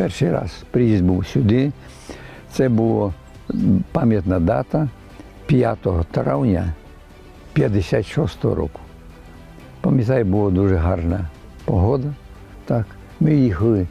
перший раз приїзд був сюди. Це була пам'ятна дата 5 травня 56-го року. Пам'ятаю, була дуже гарна погода. Так. Ми їхали,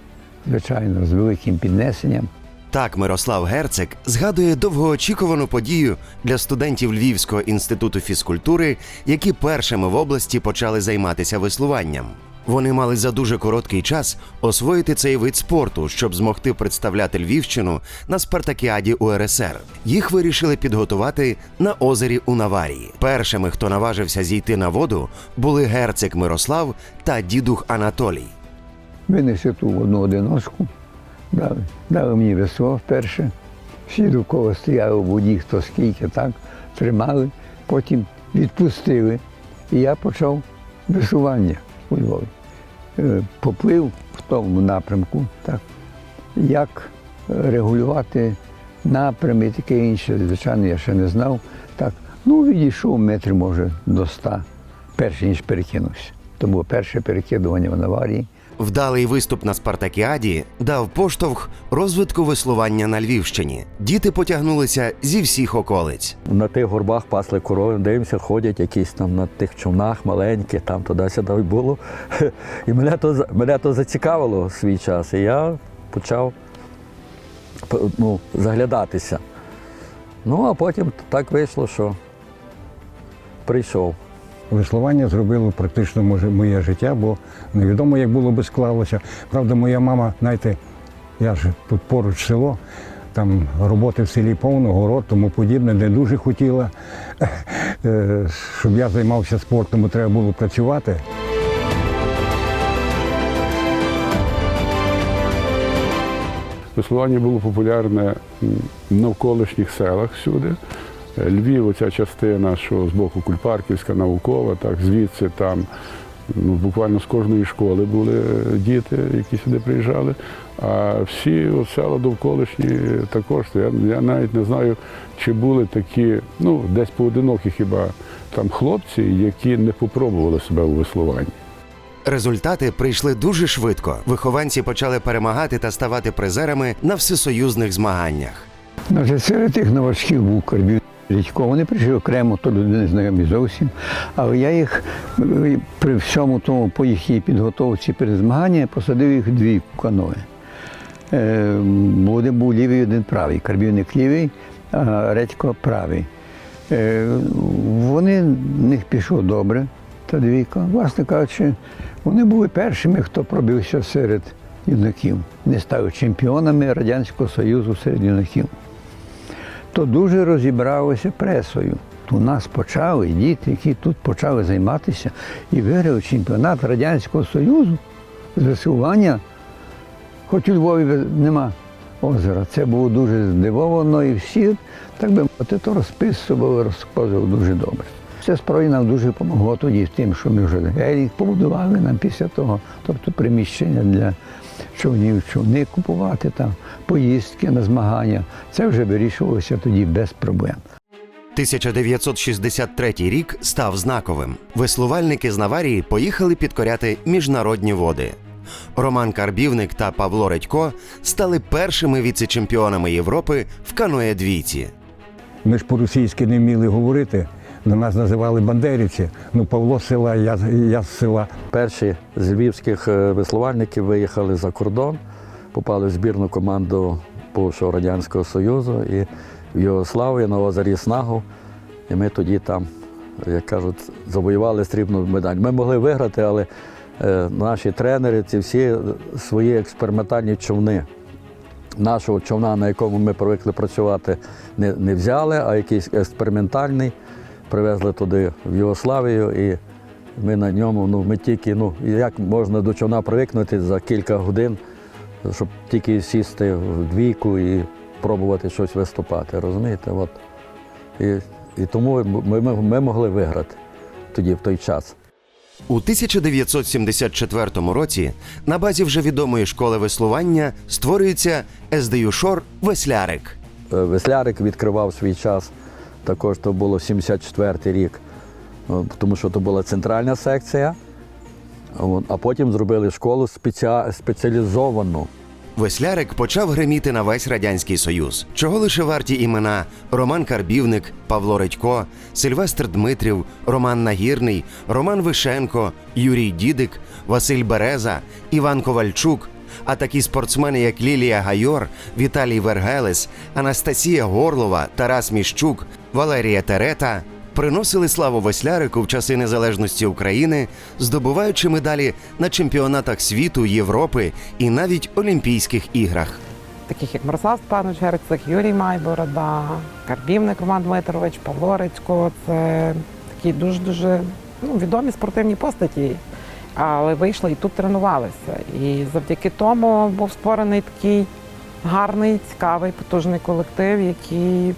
звичайно, з великим піднесенням. Так Мирослав Герцик згадує довгоочікувану подію для студентів Львівського інституту фізкультури, які першими в області почали займатися веслуванням. Вони мали за дуже короткий час освоїти цей вид спорту, щоб змогти представляти Львівщину на спартакіаді УРСР. Їх вирішили підготувати на озері у Наварії. Першими, хто наважився зійти на воду, були герцик Мирослав та дідух Анатолій. Винесли ту одну одиночку, дали, дали мені весло вперше. Всі довкола стояли в воді, хто скільки, так, тримали, потім відпустили. І я почав веслування у Львові. Е, Поплив в тому напрямку, так, як е, регулювати напрям і таке інше, звичайно, я ще не знав. Так, ну, відійшов метр, може, до ста, перш ніж перекинувся. То було перше перекидування в Наварії. Вдалий виступ на спартакіаді дав поштовх розвитку веслування на Львівщині. Діти потягнулися зі всіх околиць. На тих горбах пасли корови, дивимося, ходять якісь там на тих човнах маленькі, там туди-сюди було. І мене то, мене то зацікавило в свій час. І я почав ну, заглядатися. Ну, а потім так вийшло, що прийшов. Веслування зробило практично моє життя, бо невідомо, як було би склалося. Правда, моя мама, знаєте, я ж тут поруч село, там роботи в селі повно, город, тому подібне, не дуже хотіла, е, щоб я займався спортом, бо треба було працювати. Веслування було популярне в навколишніх селах всюди. Львів, оця частина, що з боку Кульпарківська, наукова, так, звідси там ну, буквально з кожної школи були діти, які сюди приїжджали. А всі от села довколишні також. Я, я навіть не знаю, чи були такі, ну, десь поодинокі хіба там хлопці, які не попробували себе у веслуванні. Результати прийшли дуже швидко. Вихованці почали перемагати та ставати призерами на всесоюзних змаганнях. Серед тих новачків був Карбів Рідько. Вони прийшли окремо, то люди не знайомі зовсім. Але я їх е, при всьому тому по їхній підготовці перед змаганням посадив їх дві каної. Е, Один був лівий, один правий. Карбівник лівий, а Редько правий. Е, Вони в них пішло добре, та двійка. Власне кажучи, вони були першими, хто пробився серед юнаків. Не стали чемпіонами Радянського Союзу серед юнаків то дуже розібралося пресою. У нас почали діти, які тут почали займатися і виграли чемпіонат Радянського Союзу з веслування. Хоч у Львові нема озера. Це було дуже здивовано і всі, так би мовити, то розписували, розказували дуже добре. Це справді нам дуже допомогло тоді в тим, що ми вже гелік побудували нам після того, тобто приміщення для човнів, човни купувати там, поїздки на змагання. Це вже вирішувалося тоді без проблем. 1963 рік став знаковим. Веслувальники з Наварії поїхали підкоряти міжнародні води. Роман Карбівник та Павло Редько стали першими віце-чемпіонами Європи в каное двійці. Ми ж по-російськи не вміли говорити. На нас називали бандерівці. Ну, Павло з села, я, я з села. Перші з львівських е, веслувальників виїхали за кордон, попали в збірну команду бувшого Радянського Союзу і в Югославії на озері Снагу. І ми тоді там, як кажуть, завоювали срібну медаль. Ми могли виграти, але е, наші тренери, ці всі свої експериментальні човни. Нашого човна, на якому ми привикли працювати, не, не взяли, а якийсь експериментальний привезли туди в Югославію, і ми на ньому, ну ми тільки, ну як можна до човна привикнути за кілька годин, щоб тільки сісти в двійку і пробувати щось виступати. Розумієте? От. І, і тому ми, ми, ми могли виграти тоді, в той час. У 1974 році на базі вже відомої школи веслування створюється СДЮ Шор Веслярик. Е, Веслярик відкривав свій час, також то було 74-й рік, тому що то була центральна секція. А потім зробили школу спеціа- спеціалізовану. Веслярик почав гриміти на весь радянський союз, чого лише варті імена Роман Карбівник, Павло Редько, Сильвестр Дмитрів, Роман Нагірний, Роман Вишенко, Юрій Дідик, Василь Береза, Іван Ковальчук. А такі спортсмени, як Лілія Гайор, Віталій Вергелес, Анастасія Горлова, Тарас Міщук, Валерія Терета приносили славу веслярику в часи незалежності України, здобуваючи медалі на чемпіонатах світу, Європи і навіть Олімпійських іграх. таких як Мирослав Степанович Герцик, Юрій Майборода, Карбівник Роман Дмитрович, Павло Рицько. Це такі дуже-дуже ну, відомі спортивні постаті. Але вийшли і тут тренувалися. І завдяки тому був створений такий гарний, цікавий, потужний колектив, який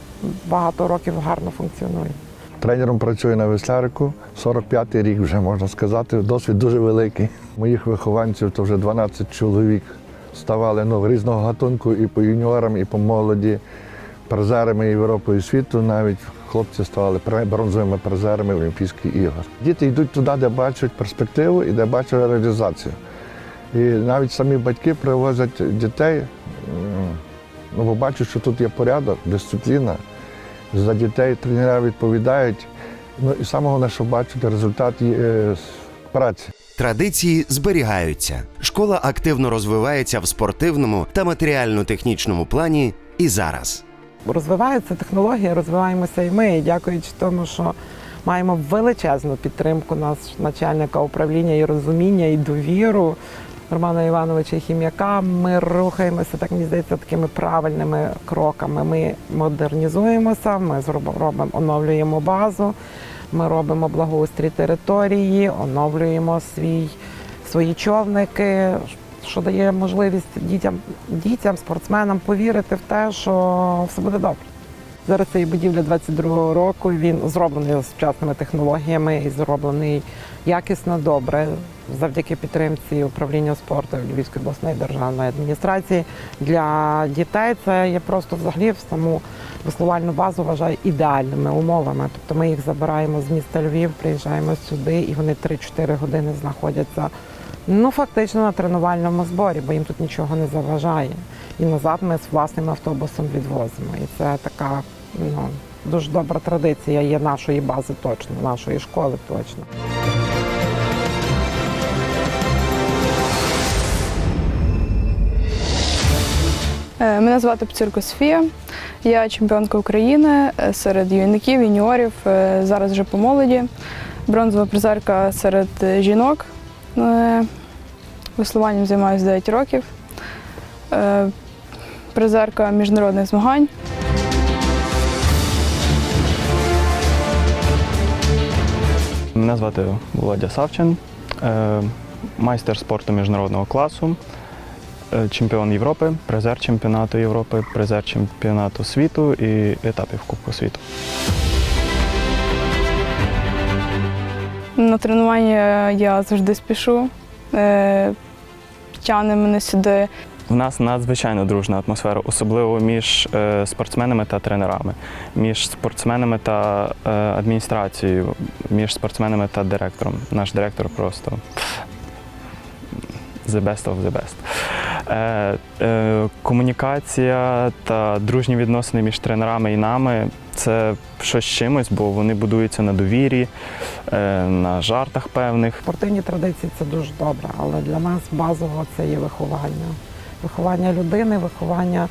багато років гарно функціонує. Тренером працюю на веслярику. 45-й рік вже можна сказати. Досвід дуже великий. Моїх вихованців то вже 12 чоловік ставали ну, різного гатунку і по юніорам, і по молоді, призерами Європи і світу. Навіть хлопці ставали бронзовими призерами Олімпійських ігор. Діти йдуть туди, де бачать перспективу і де бачать реалізацію. І навіть самі батьки привозять дітей, ну, бо бачать, що тут є порядок, дисципліна. За дітей тренера відповідають. Ну і саме головне, що бачать результат е, праці. Традиції зберігаються. Школа активно розвивається в спортивному та матеріально-технічному плані і зараз. Розвиваються технології, розвиваємося і ми. І дякуючи тому, що маємо величезну підтримку нас, начальника управління і розуміння, і довіру Романа Івановича Хім'яка. Ми рухаємося, так мені здається, такими правильними кроками. Ми модернізуємося, ми робимо, оновлюємо базу, ми робимо благоустрій території, оновлюємо свій, свої човники, що дає можливість дітям, дітям, спортсменам повірити в те, що все буде добре. Зараз це будівля 22-го року. Він зроблений з сучасними технологіями і зроблений якісно добре завдяки підтримці управління спорту Львівської обласної державної адміністрації. Для дітей це є просто взагалі в саму веслувальну базу вважаю ідеальними умовами. Тобто ми їх забираємо з міста Львів, приїжджаємо сюди, і вони 3-4 години знаходяться Ну, фактично на тренувальному зборі, бо їм тут нічого не заважає. І назад ми з власним автобусом відвозимо. І це така ну, дуже добра традиція є нашої бази точно, нашої школи точно. Е, Мене звати Пцюрко Софія. Я чемпіонка України е, серед юнаків, юніорів, е, зараз вже по молоді. Бронзова призерка серед жінок. Е, Веслуванням займаюся 9 років. Е, Призерка міжнародних змагань. Мене звати Володя Савчин, е, майстер спорту міжнародного класу, чемпіон Європи, призер чемпіонату Європи, призер чемпіонату світу і етапів Кубку світу. На тренування я завжди спішу. Е, Тягне мене сюди У нас надзвичайно дружна атмосфера, особливо між е, спортсменами та тренерами, між спортсменами та е, адміністрацією, між спортсменами та директором. Наш директор просто the best of the best. Е, е, комунікація та дружні відносини між тренерами і нами це щось чимось, бо вони будуються на довірі, е, на жартах певних. Спортивні традиції це дуже добре, але для нас базово це є виховання. Виховання людини, виховання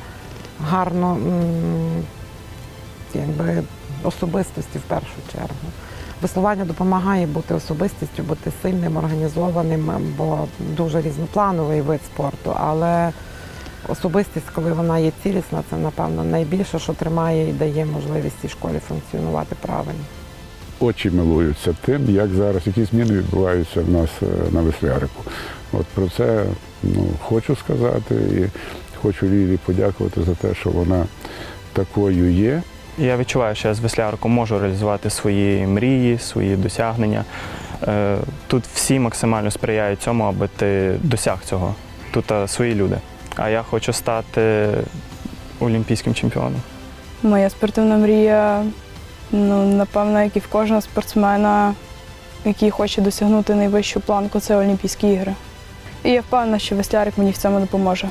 гарно якби, особистості в першу чергу. Веслування допомагає бути особистістю, бути сильним, організованим, бо дуже різноплановий вид спорту. Але особистість, коли вона є цілісна, це напевно найбільше, що тримає і дає можливість цій школі функціонувати правильно. Очі милуються тим, як зараз які зміни відбуваються в нас е, на веслярику. От про це ну, хочу сказати і хочу Лілі подякувати за те, що вона такою є. Я відчуваю, що я з весляриком можу реалізувати свої мрії, свої досягнення. Е, Тут всі максимально сприяють цьому, аби ти досяг цього. Тут е, свої люди. А я хочу стати олімпійським чемпіоном. Моя спортивна мрія, ну, напевно, як і в кожного спортсмена, який хоче досягнути найвищу планку, це Олімпійські ігри. І я впевнена, що веслярик мені в цьому допоможе.